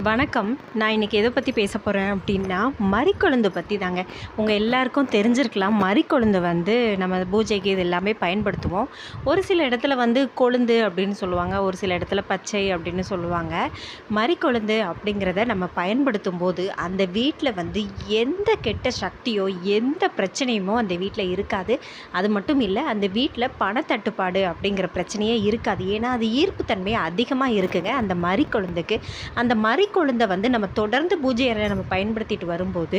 வணக்கம். நான் இன்றைக்கி எதை பற்றி பேச போகிறேன் அப்படின்னா மறிக்கொழுந்து பற்றி தாங்க. உங்கள் எல்லாருக்கும் தெரிஞ்சிருக்கலாம் மறிக்கொழுந்து வந்து நம்ம பூஜைக்கு இது எல்லாமே பயன்படுத்துவோம். ஒரு சில இடத்துல வந்து கொழுந்து அப்படின்னு சொல்லுவாங்க ஒரு சில இடத்துல பச்சை அப்படின்னு சொல்லுவாங்க. மறிக்கொழுந்து அப்படிங்கிறத நம்ம பயன்படுத்தும் போது அந்த வீட்டில் வந்து எந்த கெட்ட சக்தியோ எந்த பிரச்சனையுமோ அந்த வீட்டில் இருக்காது. அது மட்டும் இல்லை அந்த வீட்டில் பணத்தட்டுப்பாடு அப்படிங்கிற பிரச்சனையே இருக்காது. ஏன்னா அது ஈர்ப்புத்தன்மை அதிகமாக இருக்குங்க அந்த மறிக்கொழுந்துக்கு. அந்த கறிக்குழந்தை வந்து நம்ம தொடர்ந்து பூஜை அறையை நம்ம பயன்படுத்திட்டு வரும்போது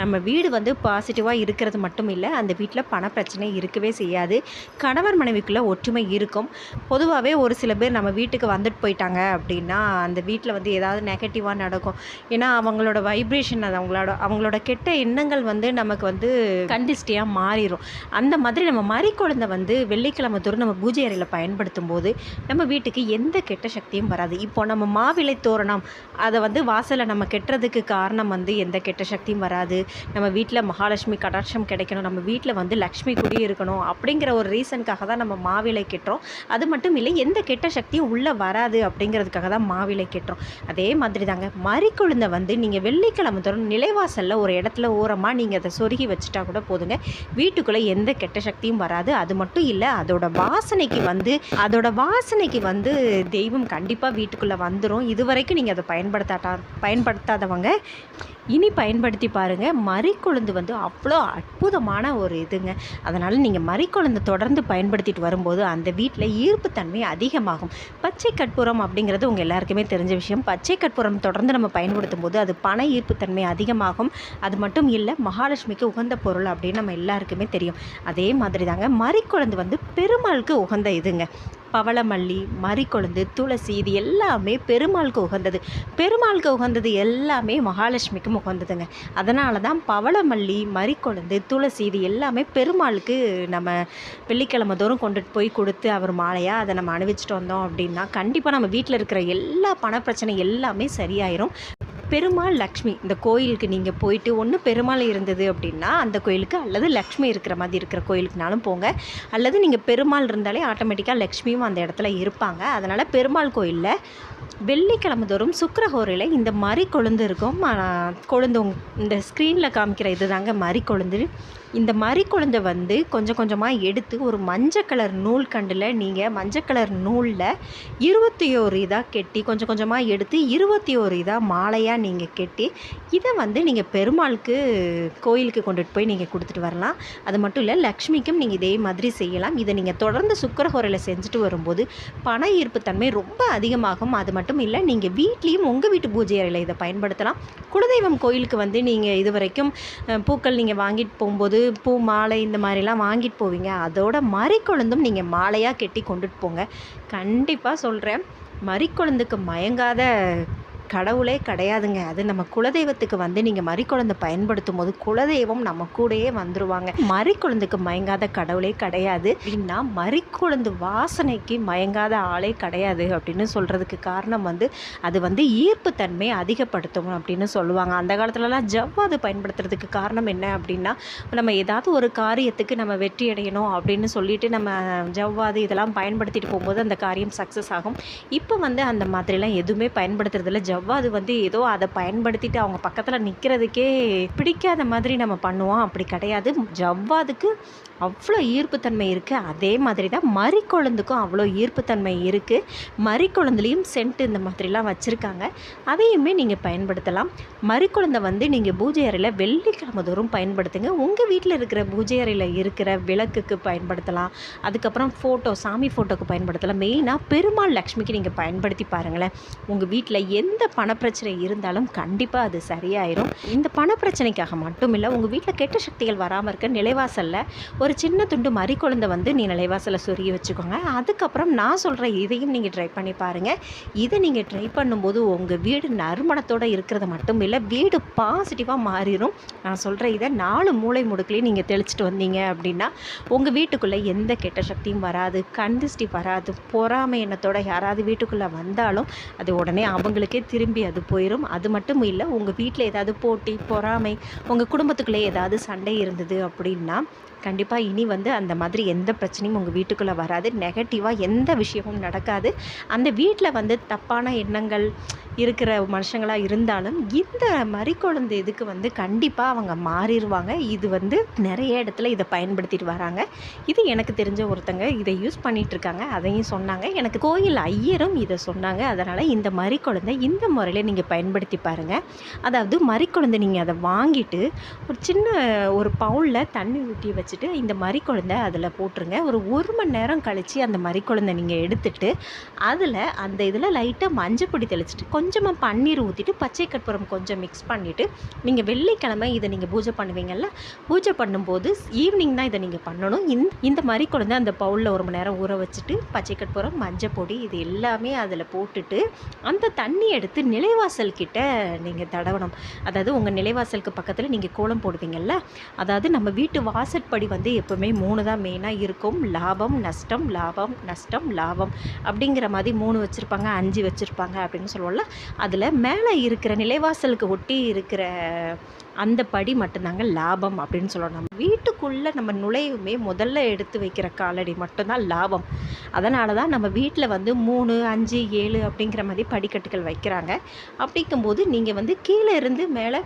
நம்ம வீடு வந்து பாசிட்டிவாக இருக்கிறது மட்டும் இல்லை அந்த வீட்டில் பண பிரச்சனை இருக்கவே செய்யாது. கணவர் மனைவிக்குள்ளே ஒற்றுமை இருக்கும். பொதுவாகவே ஒரு சில பேர் நம்ம வீட்டுக்கு வந்துட்டு போயிட்டாங்க அப்படின்னா அந்த வீட்டில் வந்து ஏதாவது நெகட்டிவாக நடக்கும். ஏன்னா அவங்களோட வைப்ரேஷன் அது அவங்களோட அவங்களோட கெட்ட எண்ணங்கள் வந்து நமக்கு வந்து கண்டிஸ்டியாக மாறிடும் அந்த மாதிரி நம்ம மறிக்கொழுந்தை வந்து வெள்ளிக்கிழமை தோறும் நம்ம பூஜை அறையில் பயன்படுத்தும் போது நம்ம வீட்டுக்கு எந்த கெட்ட சக்தியும் வராது. இப்போ நம்ம மாவிலை தோரணம் அதை வந்து வாசலில் நம்ம கெட்டுறதுக்கு காரணம் வந்து எந்த கெட்ட சக்தியும் வராது. நம்ம வீட்டில் மகாலட்சுமி கடாட்சம் கிடைக்கணும். நம்ம வீட்டில் வந்து லக்ஷ்மி குடி இருக்கணும் அப்படிங்கிற ஒரு ரீசனுக்காக தான் நம்ம மாவிலை கெட்டுறோம். அது மட்டும் இல்லை எந்த கெட்ட சக்தியும் உள்ளே வராது அப்படிங்கிறதுக்காக தான் மாவிலை கெட்டுறோம். அதே மாதிரி தாங்க மறிக்குழுந்தை வந்து நீங்கள் வெள்ளிக்கிழமை தோறும் நிலைவாசலில் ஒரு இடத்துல ஓரமாக நீங்கள் அதை சொருகி வச்சுட்டா கூட போதுங்க. வீட்டுக்குள்ளே எந்த கெட்ட சக்தியும் வராது. அது மட்டும் இல்லை அதோட வாசனைக்கு வந்து அதோட வாசனைக்கு வந்து தெய்வம் கண்டிப்பாக வீட்டுக்குள்ளே வந்துடும் இது வரைக்கும் நீங்கள் அதை பயன்படுத்தாட்டா பயன்படுத்தாதவங்க இனி பயன்படுத்தி பாருங்கள் மறிக்கொழுந்து வந்து அவ்வளோ அற்புதமான ஒரு இதுங்க. அதனால் நீங்கள் மறிக்கொழுந்து தொடர்ந்து பயன்படுத்திட்டு வரும்போது அந்த வீட்டில் ஈர்ப்புத்தன்மை அதிகமாகும். பச்சை கற்பூரம் அப்படிங்கிறது உங்கள் எல்லாருக்குமே தெரிஞ்ச விஷயம். பச்சை கற்பூரம் தொடர்ந்து நம்ம பயன்படுத்தும் போது அது பண ஈர்ப்புத்தன்மை அதிகமாகும். அது மட்டும் இல்லை மகாலட்சுமிக்கு உகந்த பொருள் அப்படின்னு நம்ம எல்லாருக்குமே தெரியும். அதே மாதிரி தாங்க மறிக்கொழுந்து வந்து பெருமாளுக்கு உகந்த இதுங்க. பவளமல்லி மறிக்கொழுந்து துளசி இது எல்லாமே பெருமாளுக்கு உகந்தது. பெருமாளுக்கு உகந்தது எல்லாமே மகாலட்சுமிக்கும் உகந்ததுங்க. அதனால தான் பவளமல்லி மறிக்கொழுந்து துளசி இது எல்லாமே பெருமாளுக்கு நம்ம வெள்ளிக்கிழமை தோறும் கொண்டுட்டு போய் கொடுத்து அவர் மாலையாக அதை நம்ம அணிவிச்சிட்டு வந்தோம் அப்படின்னா கண்டிப்பாக நம்ம வீட்டில் இருக்கிற எல்லா பணப்பிரச்சனை எல்லாமே சரியாயிரும். பெருமாள் லக்ஷ்மி. இந்த கோயிலுக்கு நீங்கள் போயிட்டு ஒன்று பெருமாள் இருந்தது அப்படின்னா அந்த கோயிலுக்கு அல்லது லக்ஷ்மி இருக்கிற மாதிரி இருக்கிற கோயிலுக்குனாலும் போங்க. அல்லது நீங்கள் பெருமாள் இருந்தாலே ஆட்டோமேட்டிக்காக லக்ஷ்மியும் அந்த இடத்துல இருப்பாங்க. அதனால் பெருமாள் கோயிலில் வெள்ளிக்கிழமை தோறும் சுக்கரஹோரையில் இந்த மறி கொழுந்து இருக்கும் கொழுந்து இந்த ஸ்க்ரீனில் காமிக்கிற இது தாங்க மறி கொழுந்து இந்த மாதிரி குழந்தை வந்து கொஞ்சம் கொஞ்சமாக எடுத்து ஒரு மஞ்சள் கலர் நூல் கண்டில் நீங்கள் மஞ்சள் கலர் நூலில் இருபத்தி ஓரு இதாக கெட்டி கொஞ்சம் கொஞ்சமாக எடுத்து இருபத்தி ஓரு இதாக மாலையாக நீங்கள் கெட்டி இதை வந்து நீங்கள் பெருமாளுக்கு கோயிலுக்கு கொண்டுட்டு போய் நீங்கள் கொடுத்துட்டு வரலாம். அது மட்டும் இல்லை லக்ஷ்மிக்கும் நீங்கள் இதே மாதிரி செய்யலாம். இதை நீங்கள் தொடர்ந்து சுக்கரஹோரையில் செஞ்சுட்டு வரும்போது பண ஈர்ப்பு தன்மை ரொம்ப அதிகமாகும். அது மட்டும் இல்லை நீங்கள் வீட்லேயும் உங்கள் வீட்டு பூஜை அறையில் இதை பயன்படுத்தலாம். குலதெய்வம் கோயிலுக்கு வந்து நீங்கள் இது வரைக்கும் பூக்கள் நீங்கள் வாங்கிட்டு போகும்போது பூ மாலை இந்த மாதிரிலாம் வாங்கிட்டு போவீங்க. அதோட மறிக்கொழுந்தும் நீங்கள் மாலையாக கெட்டி கொண்டுட்டு போங்க. கண்டிப்பாக சொல்கிறேன் மறிக்கொழுந்துக்கு மயங்காத கடவுளே கிடையாதுங்க. அது நம்ம குலதெய்வத்துக்கு வந்து நீங்கள் மறிக்குழந்தை பயன்படுத்தும் போது குலதெய்வம் நம்ம கூடயே வந்துருவாங்க. மறிக்குழந்துக்கு மயங்காத கடவுளே கிடையாது. அப்படின்னா மறிக்குழந்து வாசனைக்கு மயங்காத ஆளே கிடையாது அப்படின்னு சொல்கிறதுக்கு காரணம் வந்து அது வந்து ஈர்ப்பு தன்மையை அதிகப்படுத்தும் அப்படின்னு சொல்லுவாங்க. அந்த காலத்துலலாம் ஜவ்வாது பயன்படுத்துறதுக்கு காரணம் என்ன அப்படின்னா நம்ம ஏதாவது ஒரு காரியத்துக்கு நம்ம வெற்றி அடையணும் அப்படின்னு சொல்லிட்டு நம்ம ஜவ்வாது இதெல்லாம் பயன்படுத்திட்டு போகும்போது அந்த காரியம் சக்ஸஸ் ஆகும். இப்போ வந்து அந்த மாதிரிலாம் எதுவுமே பயன்படுத்துறதில்ல. ஜவ்வாது வந்து ஏதோ அதை பயன்படுத்திட்டு அவங்க பக்கத்தில் நிற்கிறதுக்கே பிடிக்காத மாதிரி நம்ம பண்ணுவோம். அப்படி கிடையாது. ஜவ்வாதுக்கு அவ்வளோ ஈர்ப்புத்தன்மை இருக்குது அதே மாதிரி தான் மறிக்குழந்துக்கும் அவ்வளோ ஈர்ப்புத்தன்மை இருக்குது மறிக்குழந்துலேயும் சென்ட் இந்த மாதிரிலாம் வச்சுருக்காங்க. அதையுமே நீங்கள் பயன்படுத்தலாம். மறிக்குழந்தை வந்து நீங்கள் பூஜை அறையில் வெள்ளிக்கிழமை தோறும் பயன்படுத்துங்க. உங்கள் வீட்டில் இருக்கிற பூஜை அறையில் இருக்கிற விளக்குக்கு பயன்படுத்தலாம். அதுக்கப்புறம் ஃபோட்டோ சாமி ஃபோட்டோக்கு பயன்படுத்தலாம். மெயினாக பெருமாள் லக்ஷ்மிக்கு நீங்கள் பயன்படுத்தி பாருங்களேன். உங்கள் வீட்டில் எந்த பணப்பிரச்சனை இருந்தாலும் கண்டிப்பாக அது சரியாயிரும். இந்த பணப்பிரச்சனைக்காக மட்டும் இல்லை உங்கள் வீட்டில் கெட்ட சக்திகள் வராமல் இருக்க நிலைவாசலில் ஒரு சின்ன துண்டு மறிக்கொழுந்தை வந்து நீ நிலைவாசலை சொருகி வச்சுக்கோங்க. அதுக்கப்புறம் நான் சொல்கிற இதையும் நீங்கள் ட்ரை பண்ணி பாருங்கள் இதை நீங்கள் ட்ரை பண்ணும்போது உங்கள் வீடு நறுமணத்தோடு இருக்கிறது மட்டும் இல்லை வீடு பாசிட்டிவாக மாறிடும் நான் சொல்கிற இதை நாலு மூளை முடுக்கலையும் நீங்கள் தெளிச்சிட்டு வந்தீங்க அப்படின்னா உங்கள் வீட்டுக்குள்ளே எந்த கெட்ட சக்தியும் வராது கண்திஷ்டி வராது பொறாமை எண்ணத்தோட யாராவது வீட்டுக்குள்ளே வந்தாலும் அது உடனே அவங்களுக்கே திரு திரும்பி அது போயிடும் அது மட்டும் இல்லை உங்கள் வீட்டில் ஏதாவது போட்டி பொறாமை உங்கள் குடும்பத்துக்குள்ளே ஏதாவது சண்டை இருந்தது அப்படின்னா கண்டிப்பாக இனி வந்து அந்த மாதிரி எந்த பிரச்சனையும் உங்கள் வீட்டுக்குள்ளே வராது. நெகட்டிவாக எந்த விஷயமும் நடக்காது. அந்த வீட்டில் வந்து தப்பான எண்ணங்கள் இருக்கிற மனுஷங்களாக இருந்தாலும் இந்த மறிக்குழந்தை இதுக்கு வந்து கண்டிப்பாக அவங்க மாறிடுவாங்க இது வந்து நிறைய இடத்துல இதை பயன்படுத்திட்டு வராங்க. இது எனக்கு தெரிஞ்ச ஒருத்தங்க இதை யூஸ் பண்ணிகிட்ருக்காங்க இருக்காங்க. அதையும் சொன்னாங்க. எனக்கு கோயில் ஐயரும் இதை சொன்னாங்க. அதனால் இந்த மறிக்குழந்தை இந்த முறையில் நீங்கள் பயன்படுத்தி பாருங்கள் அதாவது மறிக்குழந்தை நீங்கள் அதை வாங்கிட்டு ஒரு சின்ன ஒரு பவுலில் தண்ணி ஊற்றி வச்சுட்டு இந்த மறிக்குழந்தை அதில் போட்டுருங்க. ஒரு ஒரு மணி நேரம் கழித்து அந்த மறிக்குழந்தை நீங்கள் எடுத்துட்டு அதில் அந்த இதில் லைட்டாக மஞ்சப்பொடி தெளிச்சிட்டு கொஞ்சமாக பன்னீர் ஊற்றிட்டு பச்சை கற்பூரம் கொஞ்சம் மிக்ஸ் பண்ணிவிட்டு நீங்கள் வெள்ளிக்கிழமை இதை நீங்கள் பூஜை பண்ணுவீங்கள்ல பூஜை பண்ணும்போது ஈவினிங் தான் இதை நீங்கள் பண்ணணும். இந்த இந்த மாதிரி குழந்தை அந்த பவுலில் ஒரு மணி நேரம் ஊற வச்சுட்டு பச்சை கற்பூரம் மஞ்சள் பொடி இது எல்லாமே அதில் போட்டுட்டு அந்த தண்ணி எடுத்து நிலைவாசல் கிட்ட நீங்கள் தடவணும். அதாவது உங்கள் நிலைவாசலுக்கு பக்கத்தில் நீங்கள் கோலம் போடுவீங்கல்ல? அதாவது நம்ம வீட்டு வாசற்படி வந்து எப்போவுமே மூணு தான் மெயினாக இருக்கும். லாபம் நஷ்டம் லாபம் நஷ்டம் லாபம் அப்படிங்கிற மாதிரி மூணு வச்சுருப்பாங்க அஞ்சு வச்சுருப்பாங்க அப்படின்னு சொல்லுவோம்ல? அதில் மேலே இருக்கிற நிலைவாசலுக்கு ஒட்டி இருக்கிற அந்த படி மட்டும்தாங்க லாபம் அப்படின்னு சொல்லணும். நம்ம வீட்டுக்குள்ளே நம்ம நுழையுமே முதல்ல எடுத்து வைக்கிற காலடி மட்டும்தான் லாபம். அதனால தான் நம்ம வீட்டில் வந்து மூணு அஞ்சு ஏழு அப்படிங்கிற மாதிரி படிக்கட்டுகள் வைக்கிறாங்க. அப்படிங்கும்போது நீங்கள் வந்து கீழே இருந்து மேலே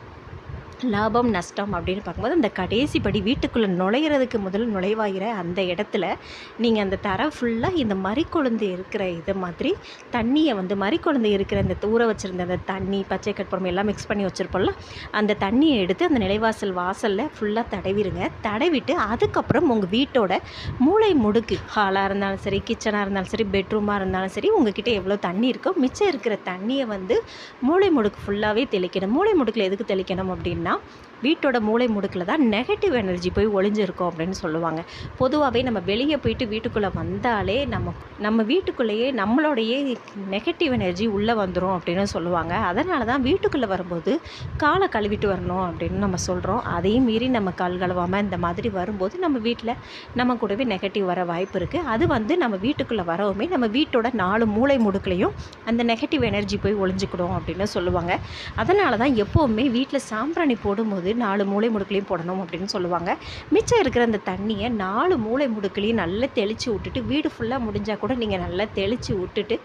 லாபம் நஷ்டம் அப்படின்னு பார்க்கும்போது அந்த கடைசி படி வீட்டுக்குள்ளே நுழையிறதுக்கு முதல்ல நுழைவாகிற அந்த இடத்துல நீங்கள் அந்த தர ஃபுல்லாக இந்த மறிக்குழந்தை இருக்கிற இது மாதிரி தண்ணியை வந்து மறிக்குழந்தை இருக்கிற இந்த ஊற வச்சுருந்த அந்த தண்ணி பச்சை கற்பூரம் எல்லாம் மிக்ஸ் பண்ணி வச்சுருப்போம்ல அந்த தண்ணியை எடுத்து அந்த நிலைவாசல் வாசலில் ஃபுல்லாக தடவிடுங்க தடவிட்டு அதுக்கப்புறம் உங்கள் வீட்டோட மூளை முடுக்கு ஹாலாக இருந்தாலும் சரி கிச்சனாக இருந்தாலும் சரி பெட்ரூமாக இருந்தாலும் சரி உங்ககிட்ட எவ்வளோ தண்ணி இருக்கோ மிச்சம் இருக்கிற தண்ணியை வந்து மூளை முடுக்கு ஃபுல்லாகவே தெளிக்கணும். மூளை முடுக்கில் எதுக்கு தெளிக்கணும் அப்படின்னா 있어요. வீட்டோட மூளை முடுக்கில் தான் நெகட்டிவ் எனர்ஜி போய் ஒளிஞ்சிருக்கும் அப்படின்னு சொல்லுவாங்க. பொதுவாகவே நம்ம வெளியே போயிட்டு வீட்டுக்குள்ளே வந்தாலே நம்ம நம்ம வீட்டுக்குள்ளேயே நம்மளோடையே நெகட்டிவ் எனர்ஜி உள்ளே வந்துடும் அப்படின்னு சொல்லுவாங்க. அதனால தான் வீட்டுக்குள்ளே வரும்போது காலை கழுவிட்டு வரணும் அப்படின்னு நம்ம சொல்கிறோம் அதையும் மீறி நம்ம கால் கழுவாமல் இந்த மாதிரி வரும்போது நம்ம வீட்டில் நம்ம கூடவே நெகட்டிவ் வர வாய்ப்பு இருக்குது அது வந்து நம்ம வீட்டுக்குள்ளே வரவுமே நம்ம வீட்டோட நாலு மூளை முடுக்குலையும் அந்த நெகட்டிவ் எனர்ஜி போய் ஒளிஞ்சிக்கிடும் அப்படின்னு சொல்லுவாங்க. அதனால தான் எப்போவுமே வீட்டில் சாம்பிராணி போடும்போது நாலு மூளை முடுக்குலையும் போடணும் அப்படின்னு சொல்லுவாங்க. மிச்சம் இருக்கிற அந்த தண்ணியை நாலு மூளை முடுக்குலையும் நல்லா தெளித்து விட்டுட்டு வீடு ஃபுல்லாக முடிஞ்சால் கூட நீங்கள் நல்லா தெளித்து விட்டுட்டு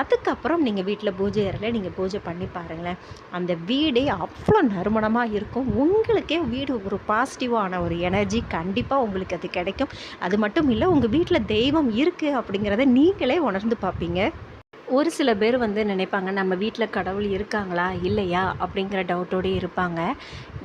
அதுக்கப்புறம் நீங்கள் வீட்டில் பூஜை அறையில் நீங்கள் பூஜை பண்ணி பாருங்களேன். அந்த வீடே அவ்வளோ நறுமணமாக இருக்கும். உங்களுக்கே வீடு ஒரு பாசிட்டிவான ஒரு எனர்ஜி கண்டிப்பாக உங்களுக்கு அது கிடைக்கும். அது மட்டும் இல்லை உங்கள் வீட்டில் தெய்வம் இருக்குது அப்படிங்கிறத நீங்களே உணர்ந்து பார்ப்பீங்க. ஒரு சில பேர் வந்து நினைப்பாங்க நம்ம வீட்டில் கடவுள் இருக்காங்களா இல்லையா அப்படிங்கிற டவுட்டோடு இருப்பாங்க.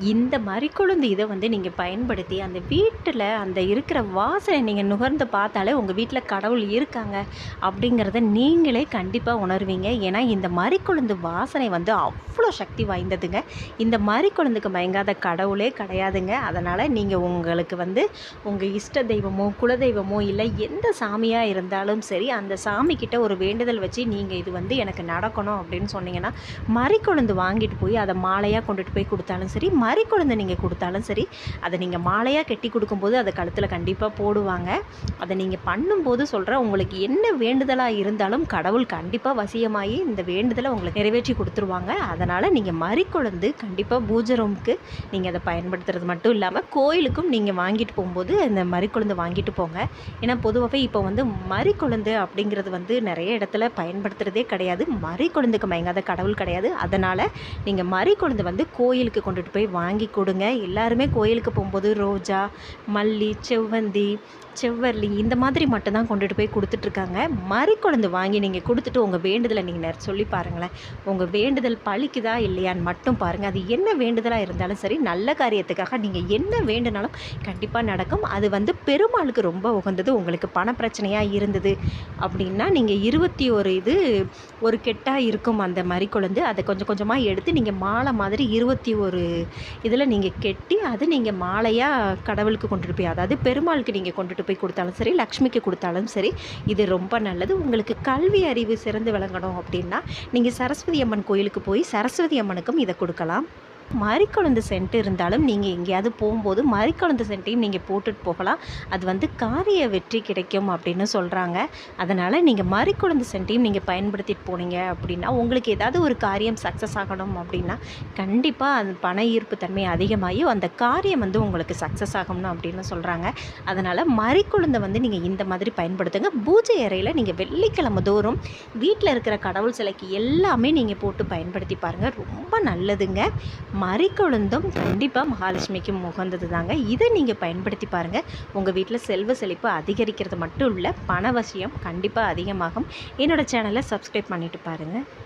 இந்த மாதிரி இதை வந்து நீங்கள் பயன்படுத்தி அந்த வீட்டில் அந்த இருக்கிற வாசனை நீங்கள் நுகர்ந்து பார்த்தாலே உங்கள் வீட்டில் கடவுள் இருக்காங்க அப்படிங்கிறத நீங்களே கண்டிப்பாக உணர்வீங்க. ஏன்னா இந்த மறிக்கொழுந்து வாசனை வந்து அவ்வளோ சக்தி வாய்ந்ததுங்க. இந்த மறிக்கொழுந்துக்கு மயங்காத கடவுளே கிடையாதுங்க. அதனால் நீங்கள் உங்களுக்கு வந்து உங்கள் இஷ்ட தெய்வமோ குலதெய்வமோ இல்லை எந்த சாமியாக இருந்தாலும் சரி அந்த சாமிக்கிட்ட ஒரு வேண்டுதல் வச்சு நீங்கள் இது வந்து எனக்கு நடக்கணும் அப்படின்னு சொன்னீங்கன்னா மறிக்கொழுந்து வாங்கிட்டு போய் அதை மாலையாக கொண்டுட்டு போய் கொடுத்தாலும் சரி மறிக்கொழுந்து நீங்கள் கொடுத்தாலும் சரி அதை நீங்கள் மாலையாக கட்டி கொடுக்கும்போது அதை கழுத்தில் கண்டிப்பாக போடுவாங்க. அதை நீங்கள் பண்ணும்போது சொல்கிற உங்களுக்கு என்ன வேண்டுதலாக இருந்தாலும் கடவுள் கண்டிப்பாக வசியமாகி இந்த வேண்டுதலை உங்களுக்கு நிறைவேற்றி கொடுத்துருவாங்க. அதனால் நீங்கள் மறிக்கொழுந்து கண்டிப்பாக பூஜை ரூமுக்கு நீங்கள் அதை பயன்படுத்துறது மட்டும் இல்லாமல் கோயிலுக்கும் நீங்கள் வாங்கிட்டு போகும்போது அந்த மறிக்கொழுந்து வாங்கிட்டு போங்க. ஏன்னா பொதுவாகவே இப்போ வந்து மறிக்கொழுந்து அப்படிங்கிறது வந்து நிறைய இடத்துல பயன்படுத்துகிறதே கிடையாது. மறிக்கொழுந்துக்கு மயங்காத கடவுள் கிடையாது. அதனால் நீங்கள் மறிக்கொழுந்து வந்து கோயிலுக்கு கொண்டுட்டு போய் வாங்கி கொடுங்க. எல்லாருமே கோயிலுக்கு போகும்போது ரோஜா மல்லி செவ்வந்தி செவ்வரளி இந்த மாதிரி மட்டும்தான் கொண்டுட்டு போய் கொடுத்துட்ருக்காங்க. மறிக்குழந்து வாங்கி நீங்கள் கொடுத்துட்டு உங்கள் வேண்டுதலை நீங்கள் சொல்லி பாருங்களேன். உங்கள் வேண்டுதல் பழிக்குதா இல்லையான்னு மட்டும் பாருங்கள் அது என்ன வேண்டுதலாக இருந்தாலும் சரி நல்ல காரியத்துக்காக நீங்கள் என்ன வேண்டுனாலும் கண்டிப்பாக நடக்கும். அது வந்து பெருமாளுக்கு ரொம்ப உகந்தது உங்களுக்கு பண பிரச்சனையாக இருந்தது அப்படின்னா நீங்கள் இருபத்தி ஒரு இது ஒரு கெட்டாக இருக்கும் அந்த மறிக்குழந்து. அதை கொஞ்சம் கொஞ்சமாக எடுத்து நீங்கள் மாலை மாதிரி இருபத்தி ஒரு இதில் நீங்கள் கெட்டி அதை நீங்கள் மாலையாக கடவுளுக்கு கொண்டுட்டு போய் அதாவது பெருமாளுக்கு நீங்கள் கொண்டுட்டு போய் கொடுத்தாலும் சரி லக்ஷ்மிக்கு கொடுத்தாலும் சரி இது ரொம்ப நல்லது. உங்களுக்கு கல்வி அறிவு சிறந்து விளங்கணும் அப்படின்னா நீங்கள் சரஸ்வதி அம்மன் கோயிலுக்கு போய் சரஸ்வதி அம்மனுக்கும் இதை கொடுக்கலாம். மறிக்கொழுந்து சென்ட் இருந்தாலும் நீங்கள் எங்கேயாவது போகும்போது மறிக்கொழுந்து சென்ட்டையும் நீங்கள் போட்டுட்டு போகலாம். அது வந்து காரிய வெற்றி கிடைக்கும் அப்படின்னு சொல்கிறாங்க அதனால் நீங்கள் மறிக்கொழுந்து சென்ட்டையும் நீங்கள் பயன்படுத்திட்டு போனீங்க அப்படின்னா உங்களுக்கு ஏதாவது ஒரு காரியம் சக்ஸஸ் ஆகணும் அப்படின்னா கண்டிப்பாக அது பண ஈர்ப்பு தன்மை அதிகமாகி அந்த காரியம் வந்து உங்களுக்கு சக்ஸஸ் ஆகணும் அப்படின்னு சொல்கிறாங்க அதனால் மறிக்கொழுந்தை வந்து நீங்கள் இந்த மாதிரி பயன்படுத்துங்க. பூஜை அறையில் நீங்கள் வெள்ளிக்கிழமை தோறும் வீட்டில் இருக்கிற கடவுள் சிலைக்கு எல்லாமே நீங்கள் போட்டு பயன்படுத்தி பாருங்கள் ரொம்ப நல்லதுங்க. மறிக்கொழுந்தும் கண்டிப்பாக மகாலட்சுமிக்கு உகந்தது தாங்க இதை நீங்கள் பயன்படுத்தி பாருங்கள் உங்கள் வீட்டில் செல்வ செழிப்பு அதிகரிக்கிறது மட்டும் இல்லை பணவசியம் கண்டிப்பாக அதிகமாகும். என்னோடய சேனலை சப்ஸ்கிரைப் பண்ணிவிட்டு பாருங்கள்